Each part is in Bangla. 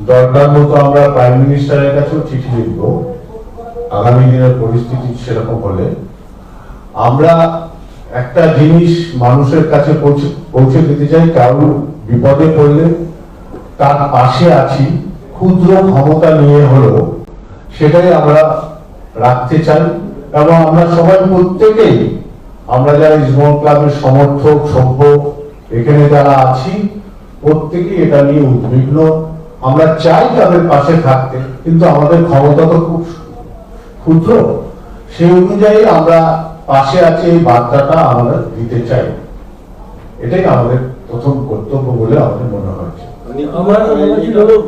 দরকার মতো আমরা প্রাইম মিনিস্টারের কাছেও চিঠি লিখব। আগামী দিনের পরিস্থিতি সেরকম হলে। আমরা একটা জিনিস মানুষের কাছে পৌঁছে দিতে চাই কারও বিপদে পড়লে তার পাশে আছি, ক্ষুদ্র ক্ষমতা নিয়ে হলেও সেটাই আমরা রাখতে চাই। এবং আমরা সবাই প্রত্যেকেই, আমরা যারা ইসমল ক্লাবের সমর্থক, সভ্য, এখানে যারা আছি, প্রত্যেকেই এটা নিয়ে উদ্বিগ্ন। আমরা চাই তাদের পাশে থাকতে কিন্তু আমাদের ক্ষমতা তো খুব ক্ষুদ্র। সেই অনুযায়ী আমরা পাশে আছি এই বার্তাটা আমরা দিতে চাই। এটাই আমাদের প্রথম কর্তব্য বলে আমাদের মনে হচ্ছে আমার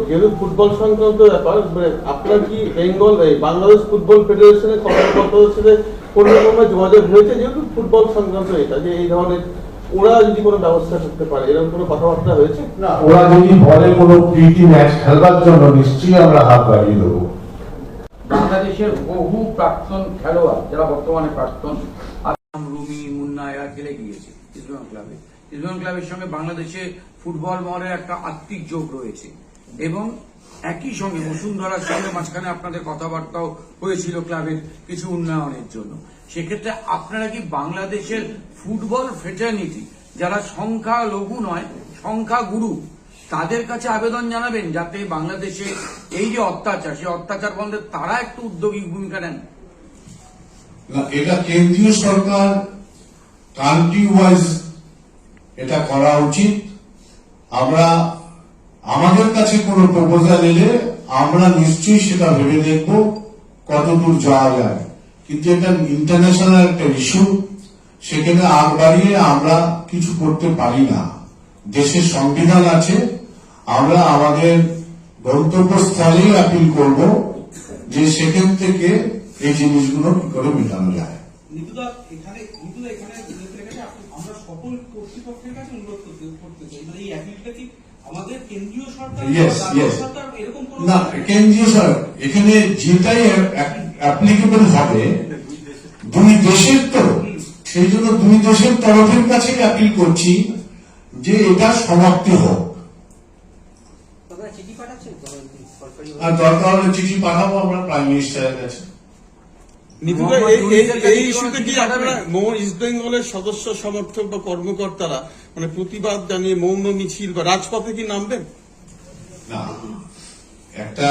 যেহেতু ফুটবল সংক্রান্ত ব্যাপার মানে আপনার কি বেঙ্গল বাংলাদেশ ফুটবল ফেডারেশনের কর্মকর্তাদের সাথে কোনো রকমের যোগাযোগ হয়েছে যেহেতু ফুটবল সংক্রান্ত এটা যে এই ধরনের ওরা যদি কোনো ব্যবস্থা করতে পারে এরকম কোনো কথাবার্তা হয়েছে? না ওরা যদি বলে কোনো প্রীতি ম্যাচ খেলবার জন্য নিশ্চয়ই আমরা হাত বাড়িয়ে দেবো। বাংলাদেশের বহু প্রাক্তন খেলোয়াড় যারা বর্তমানে প্রাক্তন আসাম, রুমি মুন্না এরা খেলে গিয়েছে ইসলাম ক্লাবে। ইসলাম ক্লাবের সঙ্গে বাংলাদেশে ফুটবল মহলের একটা আত্মিক যোগ রয়েছে। এবং একই সঙ্গে বসুন্ধরার সঙ্গে মাঝখানে আপনাদের কথাবার্তাও হয়েছিল ক্লাবের কিছু উন্নয়নের জন্য। সেক্ষেত্রে আপনারা কি বাংলাদেশের ফুটবল ফেটার্নিটি যারা সংখ্যা লঘু নয় সংখ্যা গুরু তাদের কাছে আবেদন জানাবেন যাতে বাংলাদেশে এই যে অত্যাচার, সেই অত্যাচার বন্ধে তারা একটু উদ্যোগী ভূমিকা নেন? এটা কেন্দ্রীয় সরকার কান্ট্রি ওয়াইজ এটা করা উচিত। আমরা আমাদের কাছে কোনো প্রপোজাল এলে আমরা নিশ্চয়ই সেটা ভেবে দেখব কতদূর যাওয়া যায়। কিন্তু এটা ইন্টারন্যাশনাল একটা ইস্যু সেখানে আগ বাড়িয়ে আমরা কিছু করতে পারি না। দেশের সংবিধান আছে, আমরা আমাদের গন্তব্যস্থলেই আপিল করব যে সেখান থেকে এই জিনিসগুলো কি করে মেটানো যায়। এখানে আমরা সকল কর্তৃপক্ষের কাছে অনুরোধ করতে করতে চাই। মানে এই অ্যাপিলটা কি না কেন্দ্রীয় সরকার এখানে যেটাই অ্যাপ্লিকেবল হবে দুই দেশের তো সেই জন্য দুই দেশের তরফের কাছে আপিল করছি যে এটা সমাপ্তি হোক। আর দরকার হলে চিঠি পাঠাবো আমরা প্রাইম মিনিস্টারের কাছে। এই- এই ইউনূসের কাছে এই কি ইস্যুতে কি আপনারা পাঠাবেন? ইস্ট বেঙ্গলের সদস্য সমর্থক বা কর্মকর্তারা মানে প্রতিবাদ জানিয়ে মৌন মিছিল বা রাজপথে কি নামবেন? না। একটা,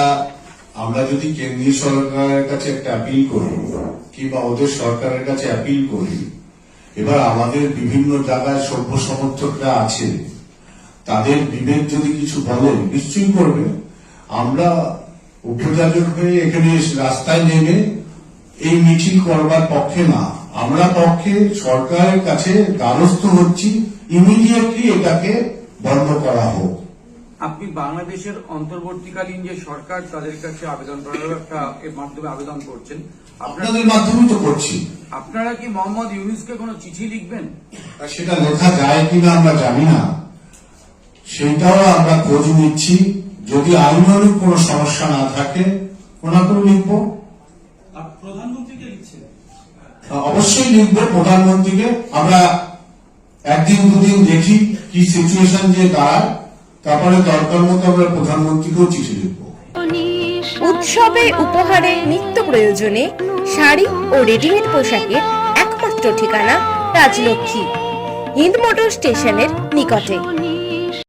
আমরা যদি কেন্দ্রীয় সরকারের কাছে একটা অ্যাপিল করি, কিংবা ওদের সরকারের কাছে অ্যাপিল করি, এবার আমাদের বিভিন্ন জায়গায় সভ্য সমর্থকরা আছে, তাদের বিবেক যদি কিছু বলে, নিশ্চয়ই করবে। আমরা উপযাজক হয়ে এখানে রাস্তায় নেমে এই মিছিল করবার পক্ষে না। আমরা পক্ষে সরকারের কাছে দ্বারস্থ হচ্ছি ইমিডিয়েটলি এটাকে বন্ধ করা হোক। আপনি বাংলাদেশের অন্তর্বর্তীকালীন যে সরকার তাদের কাছে আবেদন করার একটা এর মাধ্যমে আবেদন করছেন। আপনারা আপনাদের মাধ্যমে তো করছি। আপনারা কি মোহাম্মদ ইউনুসকে কোনো চিঠি লিখবেন? আর সেটা লেখা যায় কিনা আমরা জানি না। সেটাও আমরা খোঁজ নিচ্ছি। যদি আইনানুগ কোনো সমস্যা না থাকে ওনা করে লিখব। আর প্রধানমন্ত্রীকে লিখছেন। অবশ্যই লিখব, প্রধানমন্ত্রীকে। আমরা একদিন, দুদিন দেখি কি সিচুয়েশন যে দাঁড়ায়। তারপরে দরকার মতো আমরা প্রধানমন্ত্রীকেও চিঠি লিখব। উৎসবে উপহারে নিত্য প্রয়োজনে শাড়ি ও রেডিমেড পোশাকের একমাত্র ঠিকানা রাজলক্ষ্মী, হিন্দ মোটর স্টেশনের নিকটে।